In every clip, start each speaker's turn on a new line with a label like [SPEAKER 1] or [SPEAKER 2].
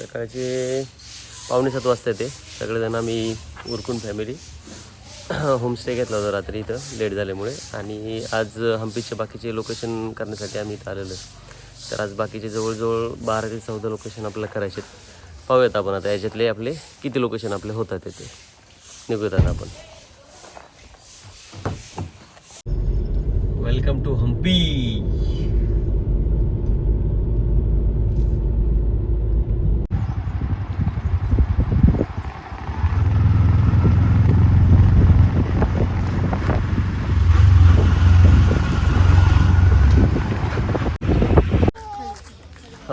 [SPEAKER 1] सकाळचे पावणे सात वाजता येते. सगळेजण आम्ही उरकून फॅमिली होमस्टे घेतला होता रात्री इथं लेट झाल्यामुळे. आणि आज हम्पीचे बाकीचे लोकेशन करण्यासाठी आम्ही इथं आलेलो आहे. तर आज बाकीचे जवळजवळ बारा ते चौदा लोकेशन आपल्याला करायचे आहेत पाहूयात आपण आता याच्यातले आपले किती लोकेशन आपले होतात ते निघूयात आता आपण. वेलकम टू हम्पी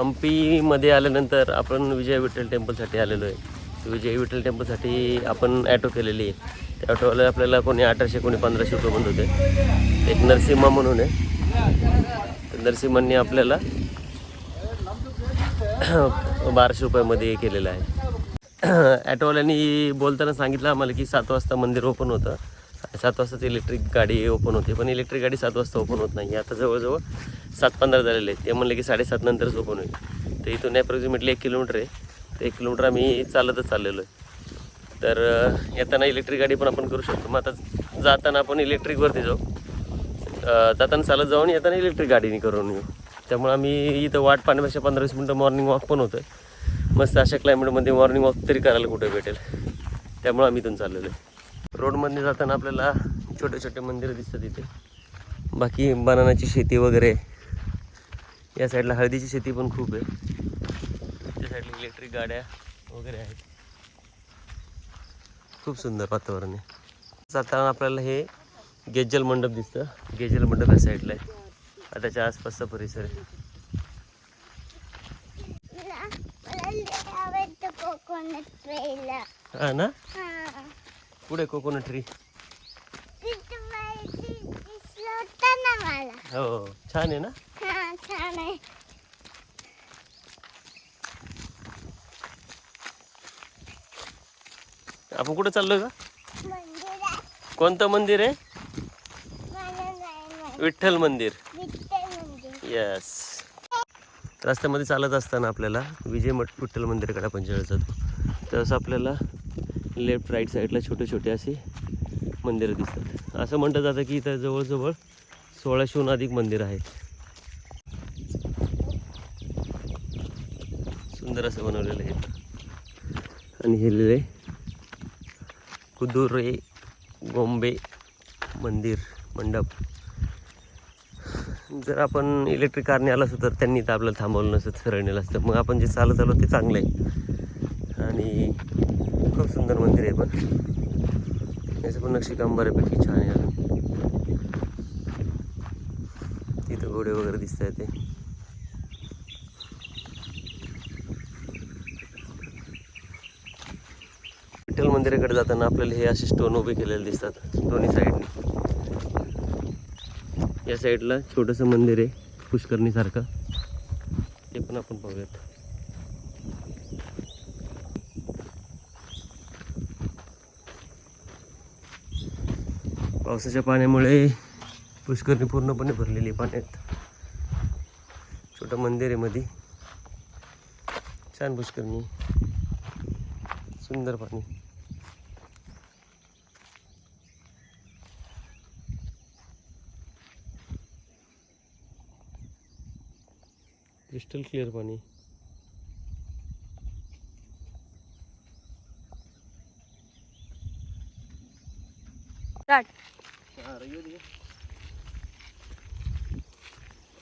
[SPEAKER 1] हम्पीमध्ये आल्यानंतर आपण विजय विठ्ठल टेम्पलसाठी आलेलो आहे. विजय विठ्ठल टेम्पलसाठी आपण ॲटो केलेली आहे. त्या ॲटोवाले आपल्याला कोणी अठराशे कोणी पंधराशे रुपये म्हणत होते. एक नरसिम्हा म्हणून आहे. तर नरसिम्हांनी आपल्याला बाराशे रुपयामध्ये केलेलं आहे. ॲटोवाल्यांनी बोलताना सांगितलं आम्हाला की सात वाजता मंदिर ओपन होतं. सात वाजताच इलेक्ट्रिक गाडी ओपन होते पण इलेक्ट्रिक गाडी सात वाजता ओपन होत नाही. आता जवळजवळ सात पंधरा झालेले आहेत. ते म्हणले की साडेसात नंतरच ओपन होईल. तर इथून ॲप्रॉक्सिमेटली एक किलोमीटर आहे. तर एक किलोमीटर आम्ही चालतच चाललेलो आहे. तर येताना इलेक्ट्रिक गाडी पण आपण करू शकतो. मग आता जाताना आपण इलेक्ट्रिकवरती जाऊ. जाताना चालत जाऊन येताना इलेक्ट्रिक गाडीने करून येऊ. त्यामुळे आम्ही इथं वाट पाहण्यापेक्षा पंधरा वीस मिनटं मॉर्निंग वॉक पण होतं मस्त अशा क्लायमेटमध्ये मॉर्निंग वॉक तरी करायला कुठे भेटेल? त्यामुळे आम्ही इथून चाललेलो आहे. रोडमध्ये जाताना आपल्याला छोटे छोटे मंदिरं दिसतात इथे. बाकी बनानाची शेती वगैरे. या साईडला हळदीची शेती पण खूप आहे. त्या साईडला इलेक्ट्रिक गाड्या वगैरे आहेत. खूप सुंदर वातावरण आहे. जाताना आपल्याला हे गेजल मंडप दिसतं. गेजल मंडप या साईडला आहे. त्याच्या आसपासचा परिसर आहे. हा ना? पुढे कोकोनट ट्री हो छान आहे ना?
[SPEAKER 2] छान आहे
[SPEAKER 1] आपण कुठे चाललोय का कोणतं मंदिर आहे? विठ्ठल मंदिर. येस रस्त्यामध्ये चालत असताना आपल्याला विजय मठ विठ्ठल मंदिराकडे आपण जेव्हा जातो. तसं आपल्याला लेफ्ट राईट साईडला छोटे छोटे असे मंदिरं दिसतात. असं म्हटलं जातं की इथं जवळजवळ सोळाशेहून अधिक मंदिर आहेत. सुंदर असं बनवलेलं आहे. आणि हे लिहिले कुदुरे गोंबे मंदिर मंडप. जर आपण इलेक्ट्रिक कारने आलो असतो तर त्यांनी तर आपल्याला थांबवलं नसतं सरळ नेलं असतं. मग आपण जे चालत आलो ते चांगलं आहे. आणि खूप सुंदर मंदिर आहे पण याचं पण नक्षीकाम बऱ्यापैकी छान आहे. तिथं घोडे वगैरे दिसत आहेत ते. विठ्ठल मंदिराकडे जाताना आपल्याला हे असे स्टोन उभे केलेले दिसतात दोन्ही साईडने या साईडला छोटंसं मंदिर आहे पुष्करणीसारखं ते पण आपण पाहूयात पावसाच्या पाण्यामुळे पुष्करणी पूर्णपणे भरलेली आहे पाण्यात छोटं मंदिर आहे मध्ये छान पुष्करणी. सुंदर पाणी. क्रिस्टल क्लिअर पाणी.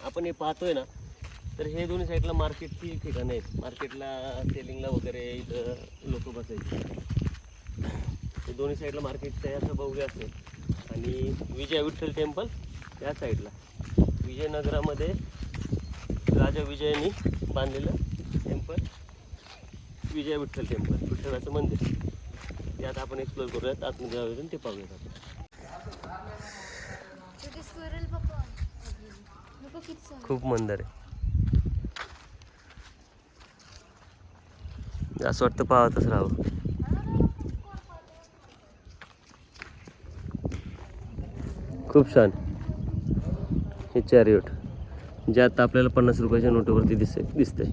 [SPEAKER 1] आपण हे पाहतोय ना तर हे दोन्ही साईडला मार्केटची ठिकाणं आहेत. मार्केटला सेलिंगला वगैरे इथं लोक बसायचे. ते दोन्ही साईडला मार्केटचं आहे असं भव्य असेल आणि विजय विठ्ठल टेम्पल या साईडला विजयनगरामध्ये राजा विजयनी बांधलेलं टेम्पल विजय विठ्ठल टेम्पल विठ्ठलाचं मंदिर. ते आता आपण एक्सप्लोर करूयात. आतमध्ये ते पाहूयात आपण खूप मंदिर आहे. असं वाटतं पाहतच राहावं. खूप छान. हे चॅरिओट जे आता आपल्याला पन्नास रुपयाच्या नोटवरती दिसते दिसतंय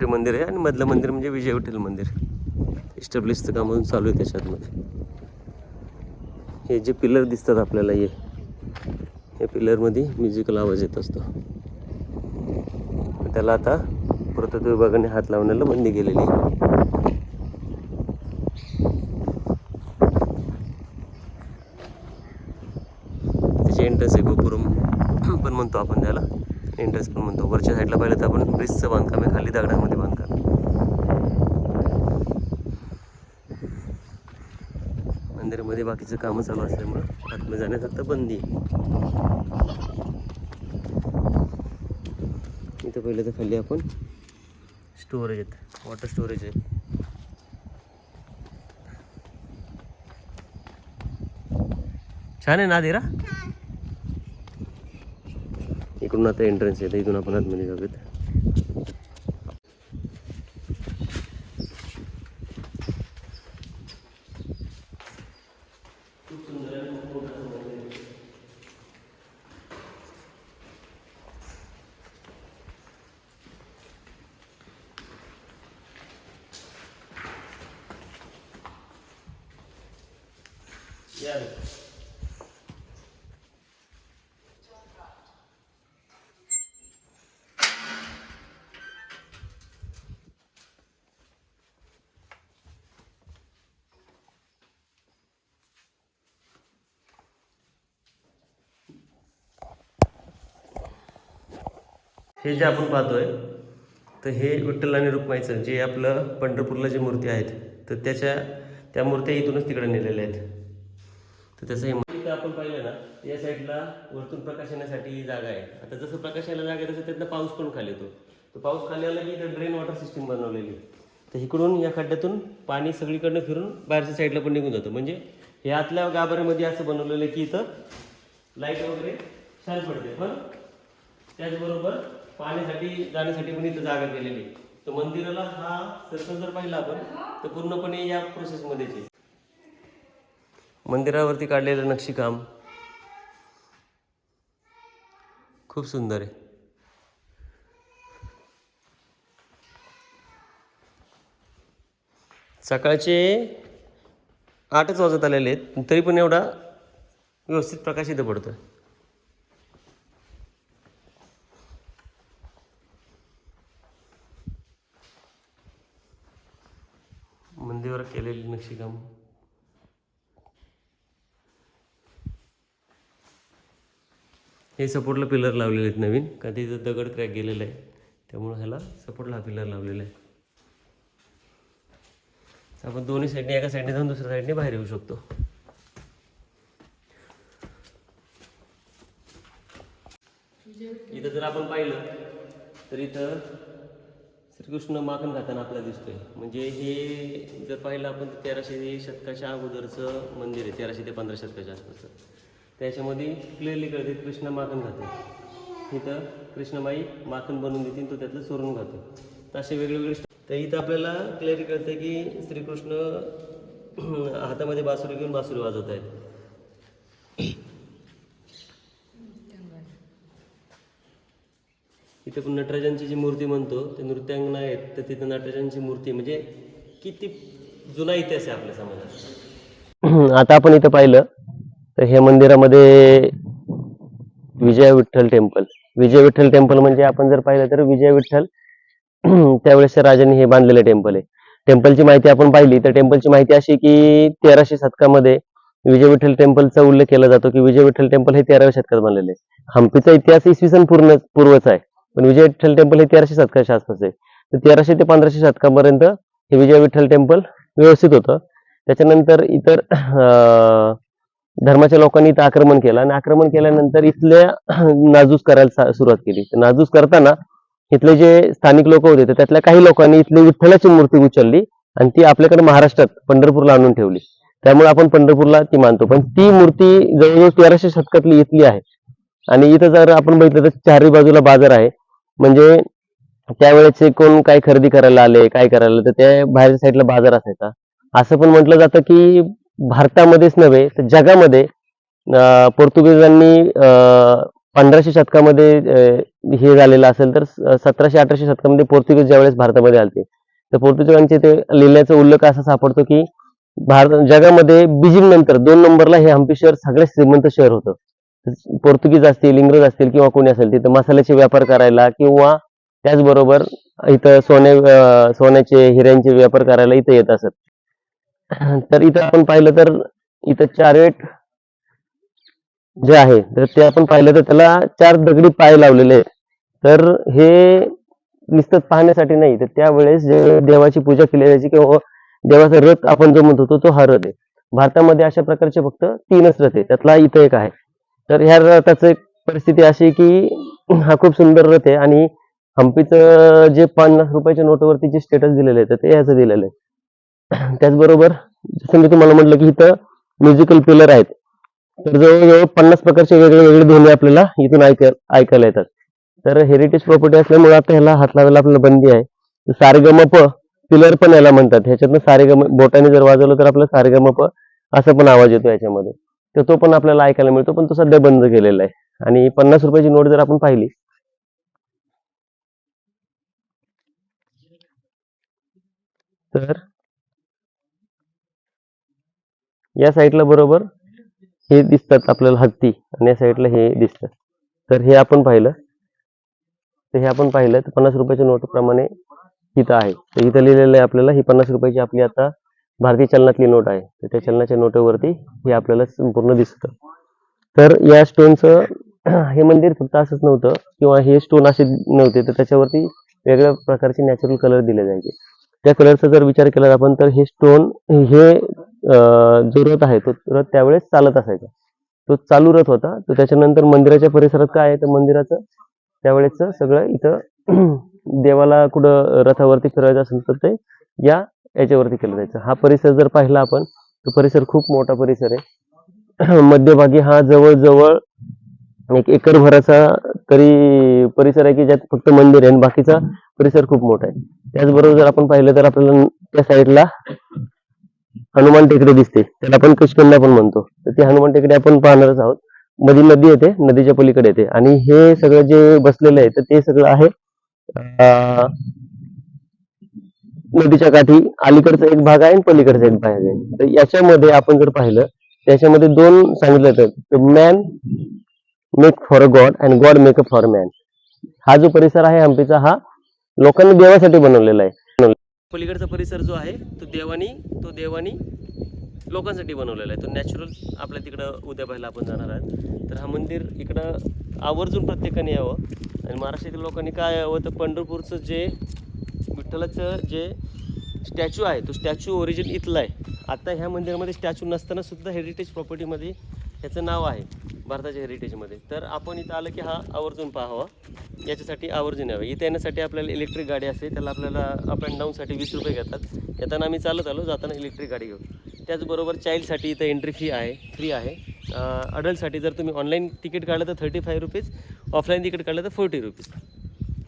[SPEAKER 1] छोटे मंदिर आहे आणि मधलं मंदिर म्हणजे विजय विठ्ठल मंदिर इस्टॅब्लिशचं काम अजून चालू आहे त्याच्यातमध्ये हे जे पिलर दिसतात आपल्याला हे. या पिलरमध्ये म्युझिकल आवाज येत असतो. त्याला आता पुरातत्व विभागाने हात लावण्याला बंदी केलेली आहे. त्याची एंट्रन्स आहे गोपुरम. पण म्हणतो आपण त्याला. एंट्रन्स पण म्हणतो. वरच्या साईडला पाहिलं तर आपण ब्रिजचं बांधकाम आहे खाली दगडामध्ये बांधकाम आहे. मध्ये बाकीचं कामं चालू असल्यामुळं आतमध्ये जाण्यास आता बंदी आहे. इथं पहिलं तर खाली आपण स्टोरेज आहेत. वॉटर स्टोरेज आहे. छान आहे ना देरा इकडून आता एंट्रन्स आहे इथून आपण आतमध्ये जाऊयात. हे जे आपण पाहतोय तर हे विठ्ठल आणि रुक्माईचं जे आपलं पंढरपूरला जी मूर्ती आहेत तर त्याच्या त्या मूर्त्या इथूनच तिकडे नेलेल्या आहेत. तर त्याचं हे आपण पाहिलं ना या साईडला वरतून प्रकाश येण्यासाठी जागा आहे. आता जसं प्रकाश यायला जागा आहे तसं त्यातनं पाऊस पण खाली येतो. तो पाऊस खाली आला की इथं ड्रेन वॉटर सिस्टीम बनवलेली तर इकडून या खड्ड्यातून पाणी सगळीकडनं फिरून बाहेरच्या साईडला पण निघून जातं. म्हणजे हे आतल्या गाभाऱ्यामध्ये असं बनवलेलं आहे की इथं लाइट वगैरे छान पडते. पण त्याचबरोबर पाहण्यासाठी जाण्यासाठी पण इथं जागा केलेली आहे. तर मंदिराला हा सर्कल जर पाहिला आपण तर पूर्णपणे या प्रोसेसमध्येच आहे. मंदिरावरती काढलेलं नक्षीकाम खूप सुंदर आहे. सकाळचे आठच वाजत आलेले आहेत तरी पण एवढा व्यवस्थित प्रकाश इथं पडतोय. मंदिरावर केलेली नक्षीकाम हे सपोर्टला पिलर लावलेले आहेत नवीन. का तिथं दगड क्रॅक गेलेला आहे. त्यामुळे ह्याला सपोर्टला हा पिलर लावलेला आहे. आपण दोन्ही साईडने एका साईडने जाऊन दुसऱ्या साईडने बाहेर येऊ शकतो. इथं जर आपण पाहिलं तर इथं श्रीकृष्ण माखन खाताना आपल्याला दिसतोय. म्हणजे हे जर पाहिलं आपण तर तेराशे शतकाच्या अगोदरचं मंदिर आहे तेराशे ते पंधरा शतकाच्या आसपासचं. त्याच्यामध्ये क्लिअरली कळते कृष्ण माखन खाते इथं कृष्णमाई माखन बनवून देतील तो त्यातलं चोरून खातो तर असे वेगवेगळे तर इथं आपल्याला क्लिअरली कळतं की श्रीकृष्ण हातामध्ये बासुरी घेऊन बासुरी वाजवत आहेत तिथे पण नटराजांची जी मूर्ती म्हणतो ते नृत्यांगना आहेत तर तिथे नटराजांची मूर्ती म्हणजे किती जुना इतिहास आहे आपल्या समाजात? आता आपण इथं पाहिलं तर हे मंदिरामध्ये विजय विठ्ठल टेम्पल. विजय विठ्ठल टेम्पल म्हणजे आपण जर पाहिलं तर विजय विठ्ठल त्यावेळेस राजांनी हे बांधलेलं टेम्पल आहे. टेम्पलची माहिती आपण पाहिली तर टेम्पलची माहिती अशी की तेराशे शतकामध्ये विजय विठ्ठल टेम्पलचा उल्लेख केला जातो की विजय विठ्ठल टेम्पल हे तेराव्या शतकात बांधलेले आहे. हम्पीचा इतिहास इसवी सन पूर्ण पूर्वच आहे. पण विजय विठ्ठल टेम्पल हे तेराशे शतकाच्या आसपास आहे. तर तेराशे ते पंधराशे शतकापर्यंत हे विजय विठ्ठल टेम्पल व्यवस्थित होतं. त्याच्यानंतर इतर अं, धर्माच्या लोकांनी इथं आक्रमण केलं आणि आक्रमण केल्यानंतर इथल्या नाजूस करायला सुरुवात केली. तर नाजूस करताना इथले जे स्थानिक लोक होते तर त्यातल्या काही लोकांनी इथली विठ्ठलाची मूर्ती उचलली आणि ती आपल्याकडे महाराष्ट्रात पंढरपूरला आणून ठेवली. त्यामुळे आपण पंढरपूरला ती मानतो. पण ती मूर्ती जवळजवळ तेराशे शतकातली इथली आहे. आणि इथं जर आपण बघितलं तर चारही बाजूला बाजार आहे. म्हणजे त्यावेळेस कोण काय खरेदी करायला आले काय करायला आले, तर त्या बाहेरच्या साईडला बाजार असायचा. असं पण म्हटलं जातं की भारतामध्येच नव्हे तर जगामध्ये पोर्तुगीजांनी पंधराशे शतकामध्ये हे झालेलं असेल तर सतराशे अठराशे शतकामध्ये पोर्तुगीज ज्यावेळेस भारतामध्ये आले तर पोर्तुगीजांचे ते लिहिल्याचा उल्लेख असा सापडतो की भारत जगामध्ये बीजिंग नंतर दोन नंबरला हे हम्पी शहर सगळ्यात श्रीमंत शहर होतं. पोर्तुगीज असतील इंग्रज असतील किंवा कोणी असेल तिथं मसाल्याचे व्यापार करायला किंवा त्याचबरोबर इथं सोने सोन्याचे हिऱ्यांचे व्यापार करायला इथं येत असत. तर इथं आपण पाहिलं तर इथं चारेट जे आहे तर ते आपण पाहिलं तर त्याला चार दगडी पाय लावलेले आहेत. तर हे नुसतं पाहण्यासाठी नाही तर त्यावेळेस जे देवाची पूजा केली जायची किंवा देवाचा रथ आपण जो म्हणतो होतो तो हा रथ आहे. भारतामध्ये अशा प्रकारचे फक्त तीनच रथ आहे त्यातला इथं एक आहे. तर ह्या रथाचं परिस्थिती अशी की हा खूप सुंदर रथ आहे आणि हम्पीचं जे पन्नास रुपयाच्या नोटवरती जे स्टेटस दिलेलं आहे तर ते ह्याचं दिलेलं आहे. त्याचबरोबर जसं मी तुम्हाला म्हटलं की इथं म्युझिकल पिलर आहेत. तर जवळजवळ पन्नास प्रकारचे वेगळे वेगळे ध्वनी आपल्याला इथून ऐकायला ऐकायला येतात. तर हेरिटेज प्रॉपर्टी असल्यामुळे आता ह्याला हात लावायला आपल्याला बंदी आहे. सारेगमप पिलर पण याला म्हणतात. ह्याच्यातनं सारेगम बोटाने जर वाजवलं तर आपलं सारेगमप असं पण आवाज येतो याच्यामध्ये. तर तो पण आपल्याला ऐकायला मिळतो पण तो सध्या बंद केलेला आहे. आणि पन्नास रुपयाची नोट जर आपण पाहिली तर या साईडला बरोबर हे दिसतात आपल्याला हत्ती आणि या साईडला हे दिसतात. तर हे आपण पाहिलं. तर हे आपण पाहिलं तर पन्नास रुपयाच्या नोट प्रमाणे इथं आहे. तर इथं लिहिलेलं आहे आपल्याला ही पन्नास रुपयाची आपली आता भारतीय चलनातली नोट आहे. तर त्या चलनाच्या नोटेवरती हे आपल्याला संपूर्ण दिसतं. तर या स्टोनचं हे मंदिर फक्त असंच नव्हतं किंवा हे स्टोन असे नव्हते. तर त्याच्यावरती वेगळ्या प्रकारचे नॅचरल कलर दिले जायचे. त्या कलरचा जर विचार केला आपण तर हे स्टोन हे जो रथ आहे तो रथ त्यावेळेस चालत असायचा. तो चालू रथ होता. तर त्याच्यानंतर मंदिराच्या परिसरात काय आहे? तर मंदिराचं त्यावेळेसचं सगळं इथं देवाला कुठं रथावरती फिरायचं असेल तर ते या याच्यावरती केलं जायचं. हा परिसर जर पाहिला आपण तर परिसर खूप मोठा परिसर आहे. मध्यभागी हा जवळजवळ एक एकर भराचा तरी परिसर आहे की ज्यात फक्त मंदिर आहे आणि बाकीचा परिसर खूप मोठा आहे. त्याचबरोबर जर आपण पाहिलं तर आपल्याला त्या साईडला हनुमान टेकडी दिसते. त्याला आपण कशकन्या पण म्हणतो. तर ती हनुमान टेकडी आपण पाहणारच आहोत. मधी नदी येते नदीच्या पलीकडे येते. आणि हे सगळं जे बसलेलं आहे तर ते सगळं आहे नदीच्या काठी अलीकडचा एक भाग आहे आणि पलीकडचा एक भाग आहे. तर याच्यामध्ये आपण जर पाहिलं त्याच्यामध्ये दोन सांगितलं जातं. Man make for a God and God make a for man हा जो परिसर आहे हम्पीचा हा लोकांनी देवासाठी बनवलेला आहे. पलीकडचा परिसर जो आहे तो देवानी तो देवानी लोकांसाठी बनवलेला आहे. तो नॅचरल आपल्या तिकडं उद्या पाहायला आपण जाणार आहोत. तर हा मंदिर इकडं आवर्जून प्रत्येकाने यावं. आणि महाराष्ट्रातील लोकांनी काय यावं तर पंढरपूरचं जे विठ्ठलाचं जे स्टॅच्यू आहे तो स्टॅच्यू ओरिजिन इथला आहे. आता ह्या मंदिरामध्ये स्टॅच्यू नसताना सुद्धा हेरिटेज प्रॉपर्टीमध्ये ह्याचं नाव आहे भारताच्या हेरिटेजमध्ये तर आपण इथं आलं की हा आवर्जून पाहावा. याच्यासाठी आवर्जून यावं. इथे येण्यासाठी आपल्याला इलेक्ट्रिक गाडी असते त्याला आपल्याला अप अँड डाऊनसाठी वीस रुपये घेतात. येताना आम्ही चालत आलो जाताना इलेक्ट्रिक गाडी घेऊ. त्याचबरोबर चाइल्डसाठी इथं एंट्री फी आहे फ्री आहे. अडल्टसाठी जर तुम्ही ऑनलाईन तिकीट काढलं तर thirty five rupees offline ticket काढलं तर फोर्टी रुपीज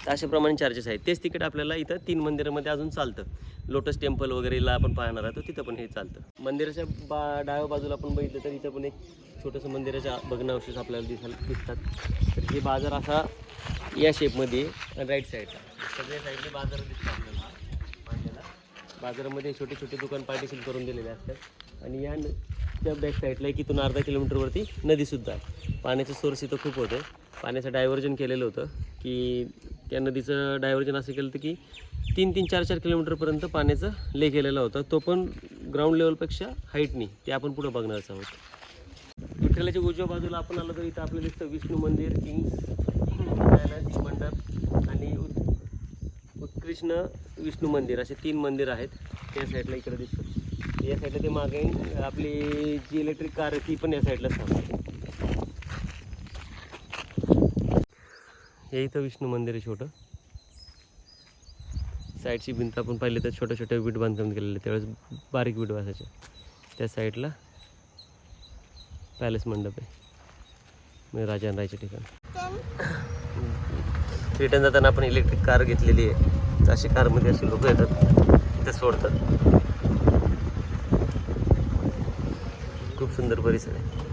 [SPEAKER 1] अशाप्रमाणे चार्जेस आहेत. तेच तिकीट आपल्याला इथं तीन मंदिरामध्ये अजून चालतं. लोटस टेम्पल वगैरेला आपण पाहणार आहोत तिथं पण हे चालतं. मंदिराच्या बा डाव्या बाजूला आपण बघितलं तर इथं पण एक छोटंसं मंदिराच्या बघण्यावशेष आपल्याला दिसायला दिसतात. तर हे बाजार असा या शेपमध्ये राईट साईडला सगळ्या साईडने बाजार दिसतात आपल्याला. बाजारामध्ये छोटे छोटे दुकान पार्टिशन करून दिलेले असतात. आणि या न- त्या बॅक साईडला एक इथून अर्धा किलोमीटरवरती नदीसुद्धा आहे. पाण्याचं सोर्स इथं खूप होतं. पाण्याचं डायव्हर्जन केलेलं होतं की त्या नदीचं डायव्हर्जन असं केलं होतं की तीन तीन चार चार किलोमीटरपर्यंत पाण्याचं ले केलेलं होतं. तो पण ग्राउंड लेवलपेक्षा हाईटनी ते आपण पुढं बघणारच आहोत. विठ्ठलाच्या उजव्या बाजूला आपण आलो तर इथं आपल्याला दिसतं विष्णू मंदिर किंग्स मंडप आणि उत्कृष्ण विष्णू मंदिर असे तीन मंदिर आहेत त्या साईडला इकडे दिसतं या साईडला ते मागे आपली जी इलेक्ट्रिक कार आहे ती पण या साईडला थांबते. हे इथं विष्णू मंदिर आहे छोटं. साईडची भिंत आपण पाहिली तर छोट्या छोट्या वीट बांधकाम केलेले त्यावेळेस बारीक वीट बसायच्या त्या साईडला पॅलेस मंडप आहे. म्हणजे राजा रायच्या ठिकाण. रिटर्न जाताना आपण इलेक्ट्रिक कार घेतलेली आहे. अशी कारमध्ये असे लोक येतात ते सोडतात. खूप सुंदर परिसर आहे.